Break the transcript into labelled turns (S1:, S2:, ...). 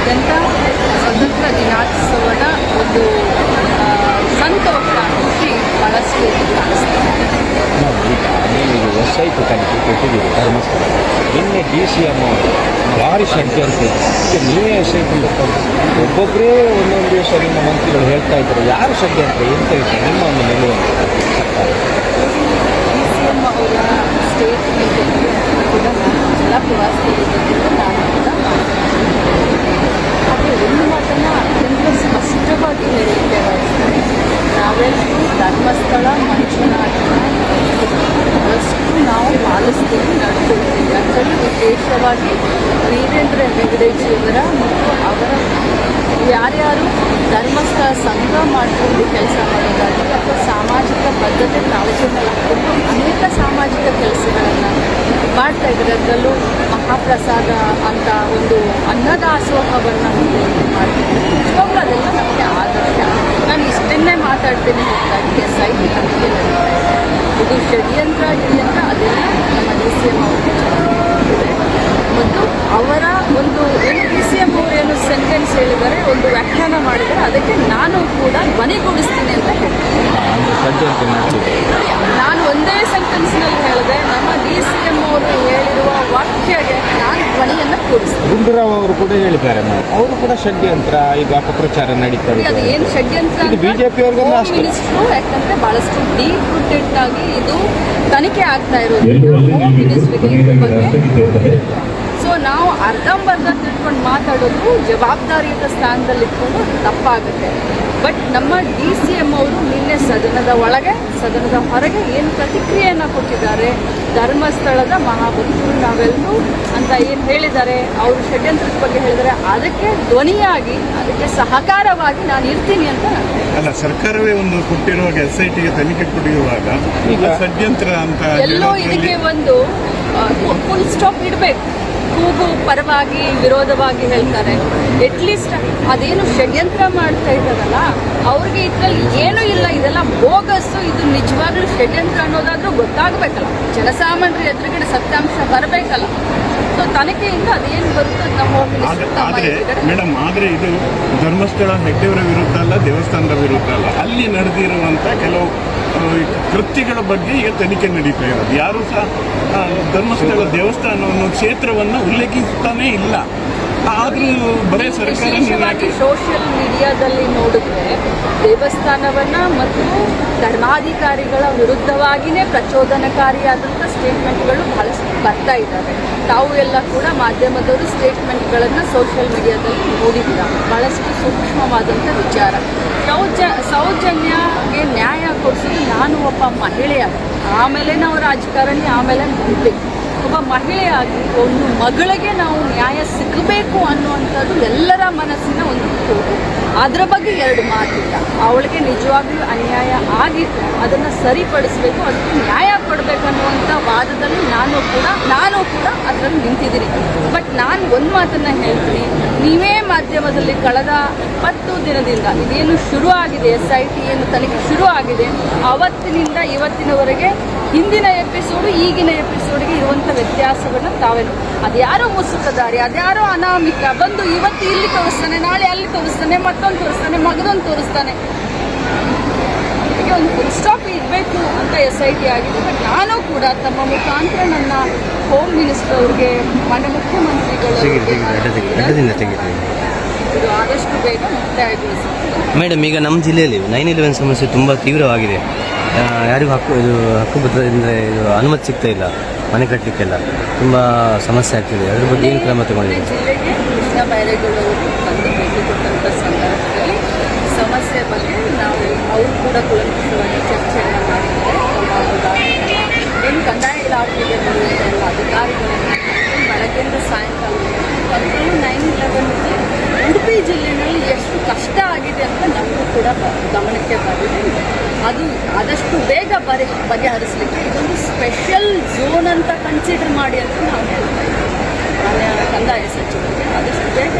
S1: ಜಿಲ್ಲೆಯಾದ್ಯಂತ ಸ್ವತಂತ್ರ ದಿನಾಚೋತ್ಸವದ ಒಂದು ಸಂತೋಷ ಖುಷಿ ಇದೆ
S2: ಈಗ ತನಿಖೆ ಕೊಟ್ಟಿದ್ದೀರಿ ಧರ್ಮಸ್ಥಳ ನಿನ್ನೆ ಡಿ ಸಿ ಎಂ ಅವರು ಭಾರಿ ಷಡ್ಯ ಅಂತ ಇದೆ. ಈಗ ನೀವೇ ಎಸ್ ಐ ಟಿ ಒಬ್ಬೊಬ್ಬರೇ ಒಂದೊಂದು ದಿವಸ ನಿಮ್ಮ ಮಂತ್ರಿಗಳು ಹೇಳ್ತಾ ಇದ್ದಾರೆ. ಯಾರು ಷಡ್ಯ ಅಂತ ಎಂತ ವಿಷಯ ನಿಮ್ಮ ಒಂದು ನಿಲುವು
S1: ಡಿ ಸಿ ಎಂ ಅವರ ಸ್ಟೇಟ್ ಮೀಟಿಂಗ್ ಕೂಡ ಮಾತನಾಡಿದ್ದೇನೆ. ಆದರೆ ಒಂದು ಮಾತನ್ನು ಅತ್ಯಂತ ಸ್ಪಷ್ಟವಾಗಿ ಹೇಳಲಿಕ್ಕೆ ಬಯಸ್ತೇನೆ ನಾವೆಲ್ಲರೂ ಧರ್ಮಸ್ಥಳ ಮಂಜುನಾಥನ ಬಹಳಷ್ಟು ನಾವು ಪಾಲಿಸ್ತೀವಿ ನಡೆಸುತ್ತೀವಿ ಅದರಲ್ಲಿ ವಿಶೇಷವಾಗಿ ವೀರೇಂದ್ರ ಹೆಗಡೆಜಿಯವರ ಮತ್ತು ಅವರ ಯಾರ್ಯಾರು ಧರ್ಮಸ್ಥಳ ಸಂಘ ಮಾಡಿಕೊಂಡು ಕೆಲಸ ಮಾಡೋದಾಗಲಿ ಅಥವಾ ಸಾಮಾಜಿಕ ಬದ್ಧತೆ ಹಾಕೊಂಡು ಅನೇಕ ಸಾಮಾಜಿಕ ಕೆಲಸಗಳನ್ನು ಮಾಡ್ತಾ ಇದ್ದಾರೆ. ಅದರಲ್ಲೂ ಮಹಾಪ್ರಸಾದ ಅಂತ ಒಂದು ಅನ್ನದಾಸೋಹವನ್ನು ಮಾಡ್ತಿದ್ದಾರೆ. ನಿಜವಾಗ್ಲೂ ಅದೆಲ್ಲ ನಮಗೆ ಆದರ್ಶ. ನಾನು ಇಷ್ಟನ್ನೇ ಮಾತಾಡ್ತೀನಿ. ಹೊರತಾಗಿ ಎಸ್ ಐ ಇದು ಷಡ್ಯಂತ್ರ ಗಿಡ್ಯಂತ್ರ ಅದೆಲ್ಲ ನಮ್ಮ ಡಿ ಸಿ ಎಂ ಅವರಿಗೆ ಗೊತ್ತಿದೆ. ಮತ್ತು ಅವರ ಒಂದು ಏನು ಡಿ ಸಿ ಎಂ ಅವರು ಏನು ಸೆಂಟೆನ್ಸ್ ಹೇಳಿದ್ದಾರೆ ಒಂದು ವ್ಯಾಖ್ಯಾನ ಮಾಡಿದ್ದಾರೆ ಅದಕ್ಕೆ ನಾನು ಕೂಡ ಧ್ವನಿಗೂಡಿಸ್ತೀನಿ ಅಂತ ಹೇಳ್ತೀನಿ
S2: ಷಡ್ಯ ಅಂತ ಮಾಡ್ತೀವಿ
S1: ನಾನು ಒಂದೇ ಸೆಂಟೆನ್ಸ್ನಲ್ಲಿ ಹೇಳಿದೆ ನಮ್ಮ ಡಿ ಸಿ ಎಂ ಅವರು ಹೇಳಿರುವ ವಾಕ್ಯಗೆ ನಾನು ಧ್ವನಿಯನ್ನು ಕೂಡಿಸ್ತೀನಿ
S2: ಗುಂಡೂರಾವ್ ಅವರು ಕೂಡ ಹೇಳಿದ್ದಾರೆ ಅವರು ಕೂಡ ಷಡ್ಯಂತ್ರ ಈಗ ಅಪಪ್ರಚಾರ ನಡೀತಾ
S1: ಅದು
S2: ಇದೆ
S1: ಏನು ಷಡ್ಯಂತ್ರ
S2: ಇದು BJP ಅವರಿಗೆ ಅಷ್ಟೇ.
S1: ಮಿನಿಸ್ಟ್ರು ಯಾಕಂದ್ರೆ ಬಹಳಷ್ಟು ಡೀಪ್ ರೂಟೆಡ್ ಆಗಿ ಇದು ತನಿಖೆ ಆಗ್ತಾ ಇರೋದು. ಮಿನಿಸ್ಟ್ರಿಗೆ ಇದ್ರ ಬಗ್ಗೆ. ಸೊ ನಾವು ಅರ್ಧಂಬರ್ಧ ತಿಳ್ಕೊಂಡು ಮಾತಾಡೋದು ಜವಾಬ್ದಾರಿಯುತ ಸ್ಥಾನದಲ್ಲಿ ಇಟ್ಕೊಂಡು ತಪ್ಪಾಗುತ್ತೆ. ಬಟ್ ನಮ್ಮ ಡಿ ಸಿ ಎಂ ಅವರು ನಿನ್ನೆ ಸದನದ ಒಳಗೆ ಸದನದ ಹೊರಗೆ ಏನು ಪ್ರತಿಕ್ರಿಯೆಯನ್ನು ಕೊಟ್ಟಿದ್ದಾರೆ? ಧರ್ಮಸ್ಥಳದ ಮಹಾಭಕ್ತರು ನಾವೆಲ್ಲರೂ ಅಂತ ಏನು ಹೇಳಿದ್ದಾರೆ? ಅವರು ಷಡ್ಯಂತ್ರದ ಬಗ್ಗೆ ಹೇಳಿದರೆ ಅದಕ್ಕೆ ಧ್ವನಿಯಾಗಿ ಅದಕ್ಕೆ ಸಹಕಾರವಾಗಿ ನಾನು ಇರ್ತೀನಿ ಅಂತ
S3: ಅಲ್ಲ ಸರ್ಕಾರವೇ ಒಂದು ಕೊಟ್ಟಿರುವಾಗ ಎಸ್ ಐ ಟಿಗೆ ತನಿಖೆ ಕೊಟ್ಟಿರುವಾಗ
S2: ಈಗ
S3: ಷಡ್ಯಂತ್ರ ಅಂತ
S1: ಎಲ್ಲೋ ಇದಕ್ಕೆ ಒಂದು ಫುಲ್ ಸ್ಟಾಪ್ ಇಡಬೇಕು. ಕೂಗು ಪರವಾಗಿ ವಿರೋಧವಾಗಿ ಹೇಳ್ತಾರೆ. ಅಟ್ಲೀಸ್ಟ್ ಅದೇನು ಷಡ್ಯಂತ್ರ ಮಾಡ್ತಾ ಇದ್ದಾರಲ್ಲ ಅವ್ರಿಗೆ ಇದರಲ್ಲಿ ಏನೂ ಇಲ್ಲ. ಇದೆಲ್ಲ ಬೋಗಸ್ಸು ಇದು ನಿಜವಾಗ್ಲೂ ಷಡ್ಯಂತ್ರ ಅನ್ನೋದಾದ್ರೂ ಗೊತ್ತಾಗಬೇಕಲ್ಲ. ಜನಸಾಮಾನ್ಯರ ಎದುರುಗಡೆ ಸತ್ಯಾಂಶ ಬರಬೇಕಲ್ಲ. ಸೊ ತನಿಖೆಯಿಂದ ಅದೇನು ಬರುತ್ತೋ ನಮ್ಮ
S3: ಮೇಡಮ್ ಆದರೆ ಇದು ಧರ್ಮಸ್ಥಳ ಹೆಗ್ಡೆಯವರ ವಿರುದ್ಧ ಅಲ್ಲ ದೇವಸ್ಥಾನದ ವಿರುದ್ಧ ಅಲ್ಲ. ಅಲ್ಲಿ ನಡೆದಿರುವಂತ ಕೆಲವು ಕೃತ್ಯಗಳ ಬಗ್ಗೆ ಈಗ ತನಿಖೆ ನಡೀತಾ ಇರೋದು. ಯಾರು ಸಹ ಧರ್ಮಸ್ಥಳ ದೇವಸ್ಥಾನವನ್ನು ಕ್ಷೇತ್ರವನ್ನು ಉಲ್ಲೇಖಿಸ್ತಾನೇ ಇಲ್ಲ. ಆದ್ರೂ ಬರೇ ಸರ್ಕಾರ
S1: ವಿಶೇಷವಾಗಿ ಸೋಷಿಯಲ್ ಮೀಡಿಯಾದಲ್ಲಿ ನೋಡಿದ್ರೆ ದೇವಸ್ಥಾನವನ್ನ ಮತ್ತು ಧರ್ಮಾಧಿಕಾರಿಗಳ ವಿರುದ್ಧವಾಗಿಯೇ ಪ್ರಚೋದನಕಾರಿಯಾದಂಥ ಸ್ಟೇಟ್ಮೆಂಟ್ಗಳು ಬಹಳಷ್ಟು ಬರ್ತಾ ಇದ್ದಾವೆ. ತಾವು ಎಲ್ಲ ಕೂಡ ಮಾಧ್ಯಮದವರು ಸ್ಟೇಟ್ಮೆಂಟ್ಗಳನ್ನು ಸೋಷಿಯಲ್ ಮೀಡಿಯಾದಲ್ಲಿ ನೋಡಿದ್ದೀರಾ? ಬಹಳಷ್ಟು ಸೂಕ್ಷ್ಮವಾದಂಥ ವಿಚಾರ. ಸೌಜ ಸೌಜನ್ಯಗೆ ನ್ಯಾಯ ಕೊಡಿಸಲು ನಾನು ಒಬ್ಬ ಮಹಿಳೆಯ. ಆಮೇಲೆ ನಾವು ರಾಜಕಾರಣಿ ಆಮೇಲೆ ಮಂತ್ರಿ ಒಬ್ಬ ಮಹಿಳೆಯಾಗಿ ಒಂದು ಮಗಳಿಗೆ ನಾವು ನ್ಯಾಯ ಸಿಗಬೇಕು ಅನ್ನುವಂಥದ್ದು ಎಲ್ಲರ ಮನಸ್ಸಿನ ಒಂದು ಕೂಗು ಅದರ ಬಗ್ಗೆ ಎರಡು ಮಾತಿಲ್ಲ. ಅವಳಿಗೆ ನಿಜವಾಗ್ಲೂ ಅನ್ಯಾಯ ಆಗಿತ್ತು. ಅದನ್ನು ಸರಿಪಡಿಸಬೇಕು, ಅದಕ್ಕೆ ನ್ಯಾಯ ಕೊಡಬೇಕು ಅನ್ನುವಂಥ ವಾದದಲ್ಲಿ ನಾನು ಕೂಡ ನಾನು ಕೂಡ ಅದರಲ್ಲಿ ನಿಂತಿದ್ದೀನಿ. ಬಟ್ ನಾನು ಒಂದು ಮಾತನ್ನು ಹೇಳ್ತೀನಿ. ನೀವೇ ಮಾಧ್ಯಮದಲ್ಲಿ ಕಳೆದ ಹತ್ತು ದಿನದಿಂದ, ಇದೇನು ಶುರು ಆಗಿದೆ ಎಸ್ ಐ ಟಿ ಏನು ತನಿಖೆ ಶುರು ಆಗಿದೆ ಅವತ್ತಿನಿಂದ ಇವತ್ತಿನವರೆಗೆ ಹಿಂದಿನ ಎಪಿಸೋಡು ಈಗಿನ ಎಪಿಸೋಡ್ಗೆ ಇರುವಂಥ ವ್ಯತ್ಯಾಸವನ್ನು ತಾವೇನು ಅದ್ಯಾರೋ ಮುಸುಕದಾರಿ ಅದ್ಯಾರೋ ಅನಾಮಿಕ ಬಂದು ಇವತ್ತು ಇಲ್ಲಿ ತೋರಿಸ್ತಾನೆ ನಾಳೆ ಅಲ್ಲಿ ತೋರಿಸ್ತಾನೆ ಮತ್ತೊಂದು ತೋರಿಸ್ತಾನೆ ಮಗದೊಂದು ತೋರಿಸ್ತಾನೆ. ಒಂದು ಫುಲ್ ಸ್ಟಾಪ್ ಇರಬೇಕು ಅಂತ ಎಸ್ ಐ ಟಿ ಆಗಿದೆ ಬಟ್ ನಾನು ಕೂಡ ತಮ್ಮ ಮುಖಾಂತರ ನನ್ನ ಹೋಮ್ ಮಿನಿಸ್ಟರ್ ಅವ್ರಿಗೆ ಮನೆ ಮುಖ್ಯಮಂತ್ರಿಗಳು ಆದಷ್ಟು ಬೇಗ ಮುಕ್ತಾಯಗೊಳಿಸಿ
S4: ಮೇಡಮ್ ಈಗ ನಮ್ಮ ಜಿಲ್ಲೆಯಲ್ಲಿ ನೈನ್ ಇಲೆವೆನ್ ಸಮಸ್ಯೆ ತುಂಬ ತೀವ್ರವಾಗಿದೆ. ಯಾರಿಗೂ ಹಕ್ಕು, ಇದು ಹಕ್ಕುಬದ್ಧದಿಂದ ಇದು ಅನುಮತಿ ಸಿಗ್ತಾ ಇಲ್ಲ, ಮನೆ ಕಟ್ಟಲಿಕ್ಕೆಲ್ಲ ತುಂಬ ಸಮಸ್ಯೆ ಆಗ್ತಿದೆ. ಅದ್ರ ಬಗ್ಗೆ ಏನು ಕ್ರಮ ತಗೊಂಡಿದೆ
S1: ಸಮಸ್ಯೆ ಬಗ್ಗೆ ನಾವು ಕೂಡ ಚರ್ಚೆಯನ್ನು ಮಾಡಿದ್ದಾರೆ ಬೆಳಗ್ಗೆಯಿಂದ ಸಾಯಂಕಾಲ ಅದರಲ್ಲೂ ನೈನ್ ಇಲೆವೆನ್ಗೆ ಉಡುಪಿ ಜಿಲ್ಲೆಯಲ್ಲಿ ಎಷ್ಟು ಕಷ್ಟ ಆಗಿದೆ ಅಂತ ನಮಗೂ ಕೂಡ ಬ- ಗಮನಕ್ಕೆ ಬಂದಿದೆ ಅದು ಆದಷ್ಟು ಬೇಗ ಬಗೆ ಬಗೆಹರಿಸಲಿಕ್ಕೆ ಇದೊಂದು ಸ್ಪೆಷಲ್ ಝೋನ್ ಅಂತ ಕನ್ಸಿಡರ್ ಮಾಡಿ ಅಂತ ನಾವು ಹೇಳ್ತಾ ಇದ್ದೀವಿ. ಮಾನ್ಯ ಕಂದಾಯ ಸಚಿವರಿಗೆ ಆದಷ್ಟು ಬೇಗ